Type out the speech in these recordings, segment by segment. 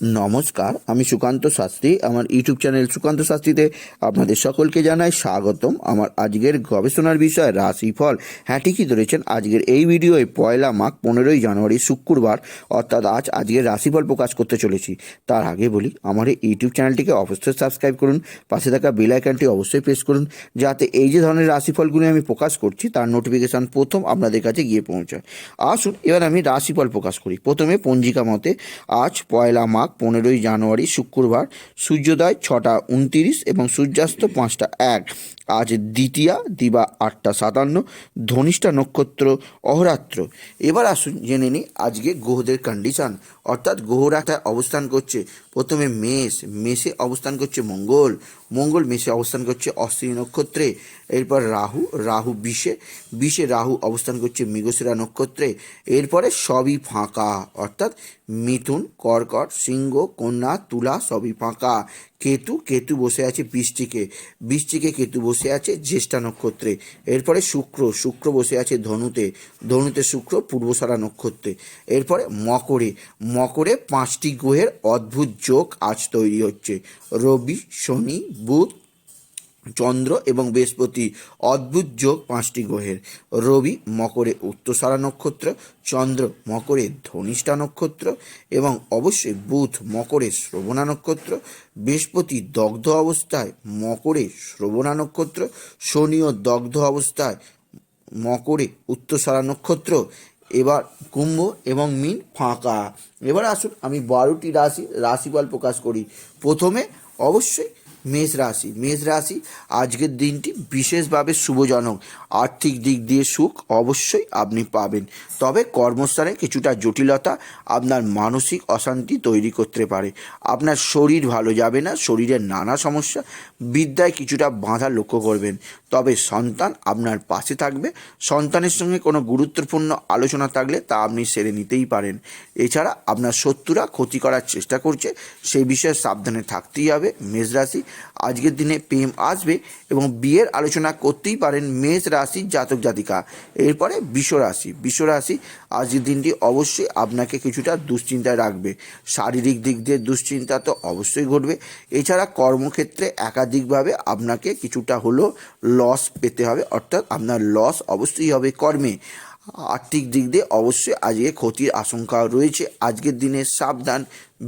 নমস্কার, আমি সুকান্ত শাস্ত্রী। আমার ইউটিউব চ্যানেল সুকান্ত শাস্ত্রীতে আপনাদের সকলকে জানাই স্বাগতম। আমার আজকের গবেষণার বিষয় রাশিফল। হ্যাঁ ঠিকই ধরেছেন, আজকের এই ভিডিওয়ে পয়লা মাঘ পনেরোই জানুয়ারি, শুক্রবার, অর্থাৎ আজ আজকের রাশিফল প্রকাশ করতে চলেছি। তার আগে বলি, আমার এই ইউটিউব চ্যানেলটিকে অবশ্যই সাবস্ক্রাইব করুন, পাশে থাকা বেল আইকনটি অবশ্যই প্রেস করুন, যাতে এই যে ধরনের রাশিফলগুলি আমি প্রকাশ করছি, তার নোটিফিকেশান প্রথম আপনাদের কাছে গিয়ে পৌঁছায়। আসুন, এবার আমি রাশিফল প্রকাশ করি। প্রথমে পঞ্জিকা মতে, আজ পয়লা মাঘ পনেরোই জানুয়ারি শুক্রবার সূর্যোদয় ছটা উনতিরিশ এবং সূর্যাস্ত পাঁচটা এক। আজ দ্বিতীয়া, দিবা আটটা সাতান্ন, ধনিষ্ঠা নক্ষত্র অহরাত্র। এবার আসুন জেনে নিই আজকে গ্রহদের কন্ডিশন অর্থাৎ গ্রহরা অবস্থান করছে? প্রথমে মেষ, মেষে অবস্থান করছে মঙ্গল মঙ্গল মেষে অবস্থান করছে অশ্বিনী নক্ষত্রে। এরপর রাহু রাহু বিষে বিষে রাহু অবস্থান করছে মৃগশিরা নক্ষত্রে। এরপরে সবই ফাঁকা, অর্থাৎ মিথুন, কর্কট, সিংহ, কন্যা, তুলা সবই ফাঁকা। কেতু কেতু বসে আছে বৃষ্টিকে বৃষ্টিকে কেতু বসে আছে জ্যেষ্ঠা নক্ষত্রে। এরপরে শুক্র শুক্র বসে আছে ধনুতে। ধনুতে শুক্র, পূর্বসারা নক্ষত্রে। এরপরে মকরে। মকরে পাঁচটি গ্রহের অদ্ভুত যোগ আজ তৈরি হচ্ছে। রবি, শনি, বুধ চন্দ্র এবং বৃহস্পতি অদ্ভুত যোগ পাঁচটি গ্রহের। রবি মকরে উত্তসারা নক্ষত্র, চন্দ্র মকরে ধনিষ্ঠা নক্ষত্র এবং অবশ্যই বুধ মকরে শ্রবণা নক্ষত্র, বৃহস্পতি দগ্ধ অবস্থায় মকরে শ্রবণা নক্ষত্র শনিও দগ্ধ অবস্থায় মকরে উত্তসারা নক্ষত্র। এবার কুম্ভ এবং মিন ফাঁকা। এবার আসুন আমি বারোটি রাশি, রাশিফল প্রকাশ করি। প্রথমে অবশ্যই মেষ রাশি। মেষ রাশি আজকের দিনটি বিশেষভাবে শুভজনক। আর্থিক দিক দিয়ে সুখ অবশ্যই আপনি পাবেন। তবে কর্মস্থানে কিছুটা জটিলতা আপনার মানসিক অশান্তি তৈরি করতে পারে। আপনার শরীর ভালো যাবে না, শরীরের নানা সমস্যা, বিদ্যায় কিছুটা বাধা লক্ষ্য করবেন। তবে সন্তান আপনার পাশে থাকবে। সন্তানের সঙ্গে কোনো গুরুত্বপূর্ণ আলোচনা থাকলে তা আপনি সেরে নিতেই পারেন। এছাড়া আপনার শত্রুরা ক্ষতি করার চেষ্টা করছে। সেই বিষয়ে সাবধানে থাকতেই হবে। মেষ রাশি আজকের দিনে প্রেম আসবে এবং বিয়ের আলোচনা করতেই পারেন মেষ রাশির জাতক জাতিকা। এরপরে বিশ্ব রাশি। বিশ্ব রাশি আজকের দিনটি অবশ্যই আপনাকে কিছুটা দুশ্চিন্তায় রাখবে। শারীরিক দিক দিয়ে দুশ্চিন্তা তো অবশ্যই ঘটবে। এছাড়া কর্মক্ষেত্রে একাধিকভাবে আপনাকে কিছুটা হলেও লস পেতে হবে, অর্থাৎ আপনার লস অবশ্যই হবে কর্মে। আর্থিক দিক দিয়ে অবশ্যই আজকে ক্ষতির আশঙ্কা রয়েছে। আজকের দিনে সাবধান।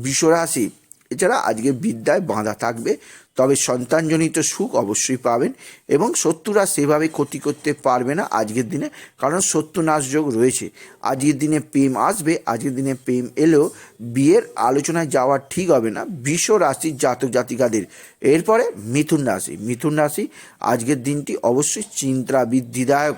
বিশ্বরাশি এছাড়া আজকে বিদ্যায় বাঁধা থাকবে। তবে সন্তানজনিত সুখ অবশ্যই পাবেন এবং শত্রুরা সেভাবে ক্ষতি করতে পারবে না আজকের দিনে, কারণ সত্যনাশ যোগ রয়েছে। আজকের দিনে প্রেম আসবে, আজকের দিনে প্রেম এলেও বিয়ের আলোচনায় যাওয়া ঠিক হবে না। বিশ্ব রাশির জাতক জাতিকাদের। এরপরে মিথুন রাশি। মিথুন রাশি আজকের দিনটি অবশ্যই চিন্তা বৃদ্ধিদায়ক।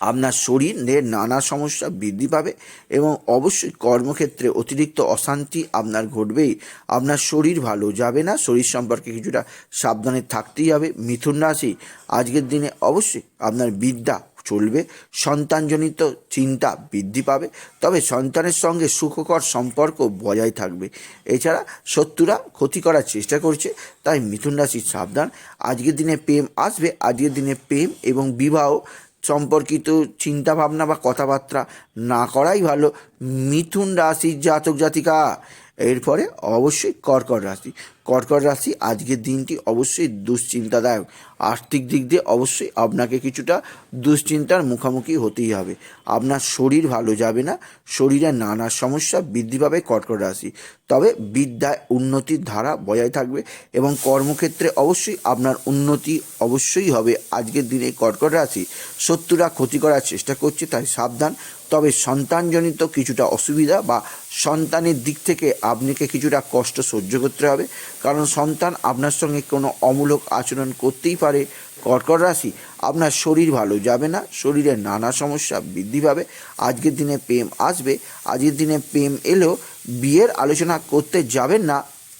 আপনার শরীরের নানা সমস্যা বৃদ্ধি পাবে এবং অবশ্যই কর্মক্ষেত্রে অতিরিক্ত অশান্তি আপনার ঘটবেই। আপনার শরীর ভালো যাবে না, শরীর সম্পর্কে কিছুটা সাবধানে থাকতেই হবে। মিথুন রাশি, আজকের দিনে অবশ্যই আপনার বিদ্যা চলবে, সন্তানজনিত চিন্তা বৃদ্ধি পাবে, তবে সন্তানের সঙ্গে সুখকর সম্পর্ক বজায় থাকবে। এছাড়া শত্রুরা ক্ষতি করার চেষ্টা করছে, তাই মিথুন রাশির সাবধান। আজকের দিনে প্রেম আসবে, আজকের দিনে প্রেম এবং বিবাহ সম্পর্কিত চিন্তাভাবনা বা কথাবার্তা না করাই ভালো। মিথুন রাশির জাতক জাতিকা। এরপরে অবশ্যই কর্কট রাশি। কর্কট রাশি, আজকের দিনটি অবশ্যই দুশ্চিন্তাদায়ক। আর্থিক দিক দিয়ে অবশ্যই আপনাকে কিছুটা দুশ্চিন্তার মুখোমুখি হতেই হবে। আপনার শরীর ভালো যাবে না, শরীরে নানা সমস্যা বৃদ্ধি পাবে কর্কট রাশি। তবে বিদ্যায় উন্নতির ধারা বজায় থাকবে এবং কর্মক্ষেত্রে অবশ্যই আপনার উন্নতি অবশ্যই হবে। আজকের দিনে কর্কট রাশি শত্রুরা ক্ষতি করার চেষ্টা করছে, তাই সাবধান। তবে সন্তানজনিত কিছুটা অসুবিধা বা সন্তানের দিক থেকে আপনাকে কিছুটা কষ্ট সহ্য করতে হবে। কারণ সন্তান আপনার সঙ্গে কোনো অমূলক আচরণ করতেই পারে। কর্কট রাশি, আপনার শরীর ভালো যাবে না শরীরের নানা সমস্যা বৃদ্ধি পাবে। আজকের দিনে প্রেম আসবে, আজকের দিনে প্রেম এলেও বিয়ের আলোচনা করতে যাবেন না।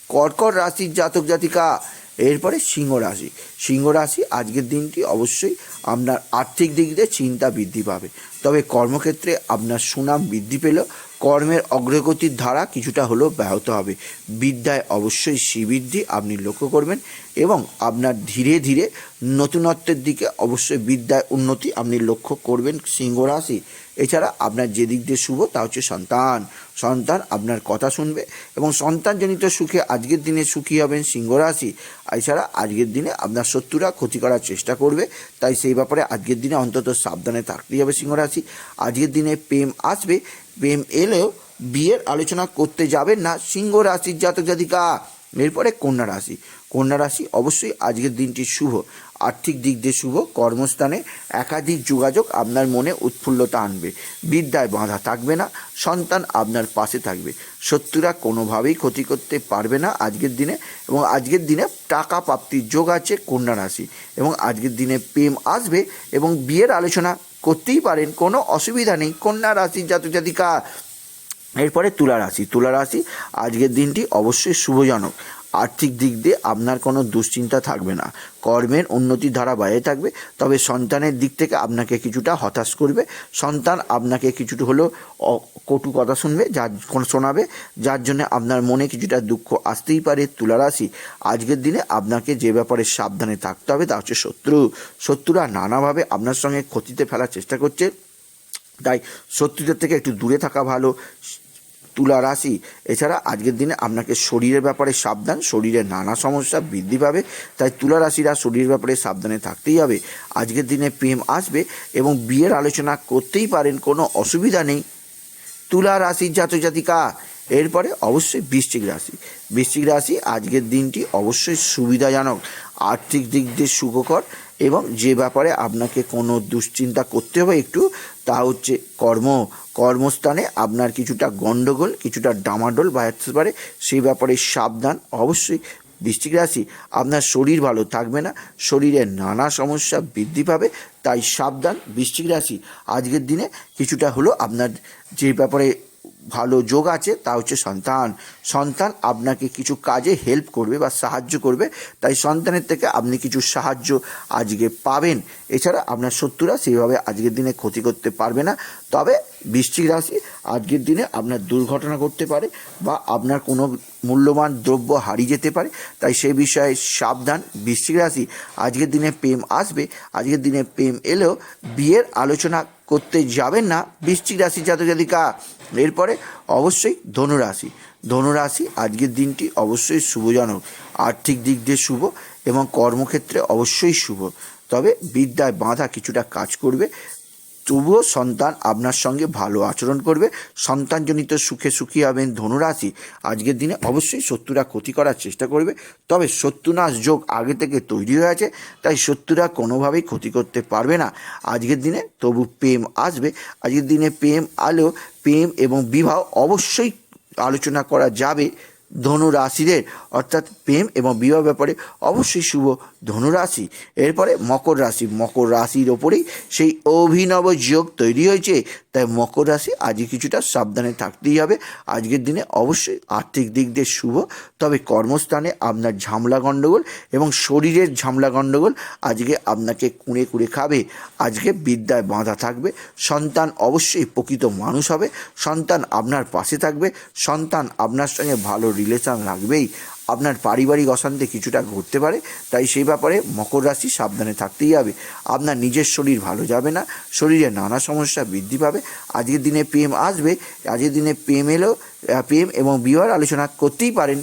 কর্কট রাশির জাতক জাতিকা, এরপরে সিংহ রাশি। সিংহ রাশি আজকের দিনটি অবশ্যই আপনার আর্থিক দিক দিয়ে চিন্তা বৃদ্ধি পাবে। তবে কর্মক্ষেত্রে আপনার সুনাম বৃদ্ধি পেলেও কর্মের অগ্রগতির ধারা কিছুটা হলেও ব্যাহত হবে। বিদ্যায় অবশ্যই শ্রীবৃদ্ধি আপনি লক্ষ্য করবেন এবং আপনার ধীরে ধীরে নতুনত্বের দিকে অবশ্যই বিদ্যায় উন্নতি আপনি লক্ষ্য করবেন সিংহ রাশি। এছাড়া আপনার যে দিক দিয়ে শুভ তা হচ্ছে সন্তান। সন্তান আপনার কথা শুনবে এবং সন্তানজনিত সুখে আজকের দিনে সুখী হবেন সিংহ রাশি। এছাড়া আজকের দিনে আপনার শত্রুরা ক্ষতি করার চেষ্টা করবে, তাই সেই ব্যাপারে আজকের দিনে অন্তত সাবধানে থাকতেই হবে সিংহ রাশি আজকের দিনে প্রেম আসবে, প্রেম এলেও বিয়ের আলোচনা করতে যাবেন না সিংহ রাশির জাতক জাতিকা এরপরে কন্যা রাশি। কন্যা রাশি অবশ্যই আজকের দিনটি শুভ। আর্থিক দিক দিয়ে শুভ, কর্মস্থানে একাধিক যোগাযোগ আপনার মনে উৎফুল্লতা আনবে। বিদ্যায় বাঁধা থাকবে না, সন্তান আপনার পাশে থাকবে। শত্রুরা কোনোভাবেই ক্ষতি করতে পারবে না আজকের দিনে এবং আজকের দিনে টাকা প্রাপ্তির যোগ আছে কন্যা রাশি এবং আজকের দিনে প্রেম আসবে এবং বিয়ের আলোচনা করতেই পারেন, কোনো অসুবিধা নেই। কন্যা রাশির জাতক জাতিকা এরপরে তুলা রাশি। তুলা রাশি, আজকের দিনটি অবশ্যই শুভজনক। আর্থিক দিক দিয়ে আপনার কোনো দুশ্চিন্তা থাকবে না। কর্মের উন্নতির ধারা বাইরে থাকবে, তবে সন্তানের দিক থেকে আপনাকে কিছুটা হতাশ করবে। সন্তান আপনাকে কিছুটা হলেও কটু কথা শুনবে, যার কোন- শোনাবে, যার জন্য আপনার মনে কিছুটা দুঃখ আসতেই পারে। তুলা রাশি, আজকের দিনে আপনাকে যে ব্যাপারে সাবধানে থাকতে হবে তা হচ্ছে শত্রু। শত্রুরা নানাভাবে আপনার সঙ্গে ক্ষতিতে ফেলার চেষ্টা করছে। তাই শত্রুদের থেকে একটু দূরে থাকা ভালো। তুলা রাশি, এছাড়া আজকের দিনে আপনাকে শরীরের ব্যাপারে সাবধান, শরীরে নানা সমস্যা বৃদ্ধি পাবে, তাই তুলা রাশিরা শরীরের ব্যাপারে সাবধানে থাকতেই হবে। আজকের দিনে প্রেম আসবে এবং বিয়ের আলোচনা করতেই পারেন, কোনো অসুবিধা নেই। তুলা রাশির জাতক জাতিকা, এরপরে অবশ্যই বৃশ্চিক রাশি। বৃশ্চিক রাশি আজকের দিনটি অবশ্যই সুবিধাজনক, আর্থিক দিক দিয়ে সুখকর এবং যে ব্যাপারে আপনাকে কোনো দুশ্চিন্তা করতে হবে একটু তা হচ্ছে কর্ম। কর্মস্থানে আপনার কিছুটা গণ্ডগোল কিছুটা ডামাডোল বা হতে পারে সেই ব্যাপারে সাবধান। অবশ্যই বৃষ্টিক রাশি, আপনার শরীর ভালো থাকবে না, শরীরে নানা সমস্যা বৃদ্ধি পাবে, তাই সাবধান। বৃষ্টিক রাশি, আজকের দিনে কিছুটা হলো আপনার যে ব্যাপারে ভালো যোগ আছে, তা হচ্ছে সন্তান। সন্তান আপনাকে কিছু কাজে হেল্প করবে বা সাহায্য করবে, তাই সন্তানের থেকে আপনি কিছু সাহায্য আজকে পাবেন। এছাড়া আপনার শত্রুরা সেইভাবে আজকের দিনে ক্ষতি করতে পারবে না। তবে বৃশ্চিক রাশি আজকের দিনে আপনার দুর্ঘটনা ঘটতে পারে বা আপনার কোনো মূল্যবান দ্রব্য হারিয়ে যেতে পারে। তাই সে বিষয়ে সাবধান। বৃশ্চিক রাশি আজকের দিনে প্রেম আসবে, আজকের দিনে প্রেম এলেও বিয়ের আলোচনা করতে যাবেন না। বৃশ্চিক রাশি জাতক জাতিকা এরপরে অবশ্যই ধনুরাশি। ধনুরাশি আজকের দিনটি অবশ্যই শুভজনক। আর্থিক দিক দিয়ে শুভ এবং কর্মক্ষেত্রে অবশ্যই শুভ। তবে বিদ্যায় বাঁধা কিছুটা কাজ করবে। তবুও সন্তান আপনার সঙ্গে ভালো আচরণ করবে। সন্তানজনিত সুখে সুখী হবেন ধনুরাশি। আজকের দিনে অবশ্যই শত্রুরা ক্ষতি করার চেষ্টা করবে। তবে শত্রুনাশ যোগ আগে থেকে তৈরি হয়ে আছে, তাই শত্রুরা কোনোভাবেই ক্ষতি করতে পারবে না। আজকের দিনে তবু প্রেম আসবে। আজকের দিনে প্রেম আলো, প্রেম এবং বিবাহ অবশ্যই আলোচনা করা যাবে। ধনু রাশিদের অর্থাৎ প্রেম এবং বিবাহ ব্যাপারে অবশ্যই শুভ ধনুরাশি। এরপরে মকর রাশি। মকর রাশির ওপরেই সেই অভিনব যোগ তৈরি হয়েছে। তাই মকর রাশি আজকে কিছুটা সাবধানে থাকতেই হবে। আজকের দিনে অবশ্যই আর্থিক দিক দিয়ে শুভ। তবে কর্মস্থানে আপনার ঝামলা গণ্ডগোল এবং শরীরের ঝামলা গণ্ডগোল আজকে আপনাকে কুঁড়ে কুঁড়ে খাবে। আজকে বিদ্যায় বাঁধা থাকবে। সন্তান অবশ্যই প্রকৃত মানুষ হবে। সন্তান আপনার পাশে থাকবে। সন্তান আপনার সঙ্গে ভালো রিলেশন লাগবেই। আপনার পারিবারিক অশান্তি কিছুটা ঘটতে পারে, তাই সেই ব্যাপারে মকর রাশি সাবধানে থাকতেই হবে। আপনার নিজের শরীর ভালো যাবে না, শরীরে নানা সমস্যা বৃদ্ধি পাবে। আজকের দিনে প্রেম আসবে, আজকের দিনে প্রেম এলেও প্রেম এবং বিবাহ আলোচনা করতেই পারেন।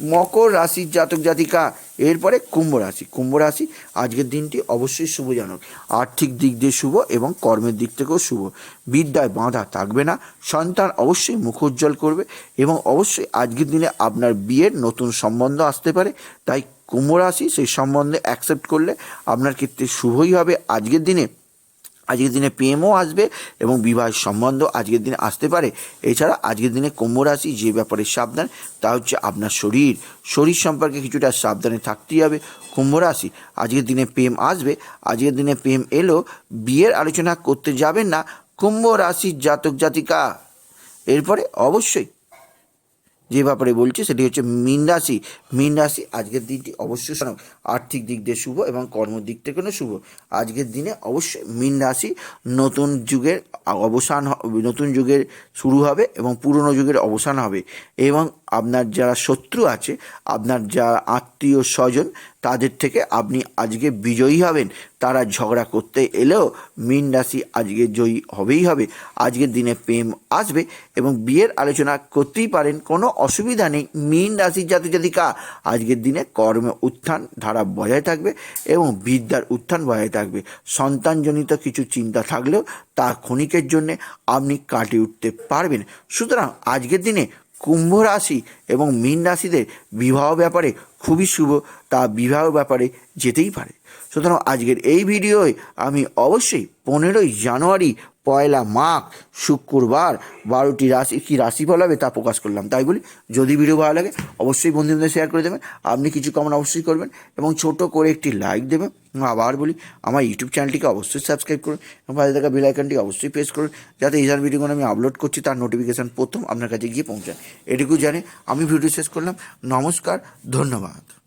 মকর রাশির জাতক জাতিকা, এরপরে কুম্ভ রাশি। কুম্ভ রাশি আজকের দিনটি অবশ্যই শুভজনক। আর্থিক দিক দিয়ে শুভ এবং কর্মের দিক থেকেও শুভ। বিদ্যায় বাঁধা থাকবে না, সন্তান অবশ্যই মুখোজ্জ্বল করবে এবং অবশ্যই আজকের দিনে আপনার বিয়ের নতুন সম্বন্ধ আসতে পারে। তাই কুম্ভ রাশি সেই সম্বন্ধে অ্যাকসেপ্ট করলে আপনার ক্ষেত্রে শুভই হবে আজকের দিনে। আজকের দিনে প্রেমও আসবে এবং বিবাহের সম্বন্ধ আজকের দিনে আসতে পারে। এছাড়া আজকের দিনে কুম্ভ রাশি যে ব্যাপারে সাবধান, তা হচ্ছে আপনার শরীর। শরীর সম্পর্কে কিছুটা সাবধানে থাকতেই হবে। কুম্ভ রাশি, আজকের দিনে প্রেম আসবে, আজকের দিনে প্রেম এলো, বিয়ের আলোচনা করতে যাবেন না। কুম্ভ রাশির জাতক জাতিকা। এরপরে অবশ্যই যে ব্যাপারে বলছি সেটি হচ্ছে মীন রাশি। মীন রাশি আজকের দিনটি অবশ্যই আর্থিক দিক দিয়ে শুভ এবং কর্ম দিক থেকেও শুভ। আজকের দিনে অবশ্যই মীন রাশি নতুন যুগের অবসান নতুন যুগের শুরু হবে এবং পুরনো যুগের অবসান হবে এবং আপনার যারা শত্রু আছে, আপনার যারা আত্মীয় স্বজন, তাদের থেকে আপনি আজকে বিজয়ী হবেন। তারা ঝগড়া করতে এলেও মীন রাশি আজকে জয়ী হবেই হবে। আজকের দিনে প্রেম আসবে এবং বিয়ের আলোচনা করতেই পারেন, কোনো অসুবিধা নেই। মীন রাশির জাতি জাতিকা আজকের দিনে কর্মে উত্থান ধারা বজায় থাকবে এবং বিদ্যার উত্থান বজায় থাকবে। সন্তানজনিত কিছু চিন্তা থাকলেও তা ক্ষণিকের জন্যে আপনি কাটিয়ে উঠতে পারবেন। সুতরাং আজকের দিনে কুম্ভ রাশি এবং মীন রাশিদের বিবাহ ব্যাপারে খুবই শুভ, তা বিবাহ ব্যাপারে যেতেই পারে। সুতরাং আজকের এই ভিডিওয় আমি অবশ্যই পনেরোই জানুয়ারি পয়লা মাঘ, শুক্রবার বারোটি রাশি, কী রাশিফল হবে তা প্রকাশ করলাম। তাই বলি, যদি ভিডিও ভালো লাগে, অবশ্যই বন্ধুদের শেয়ার করে দেবেন। আপনি কিছু কমেন্ট অবশ্যই করবেন এবং ছোট করে একটি লাইক দেবেন। আবার বলি, আমার ইউটিউব চ্যানেলটিকে অবশ্যই সাবস্ক্রাইব করুন এবং পাশে থাকা বেল অবশ্যই প্রেস করুন, যাতে এই ধরনের ভিডিওগুলো আমি আপলোড করছি, তার নোটিফিকেশান প্রথম আপনার কাছে গিয়ে পৌঁছান এটুকু জানে আমি ভিডিও শেষ করলাম। নমস্কার, ধন্যবাদ।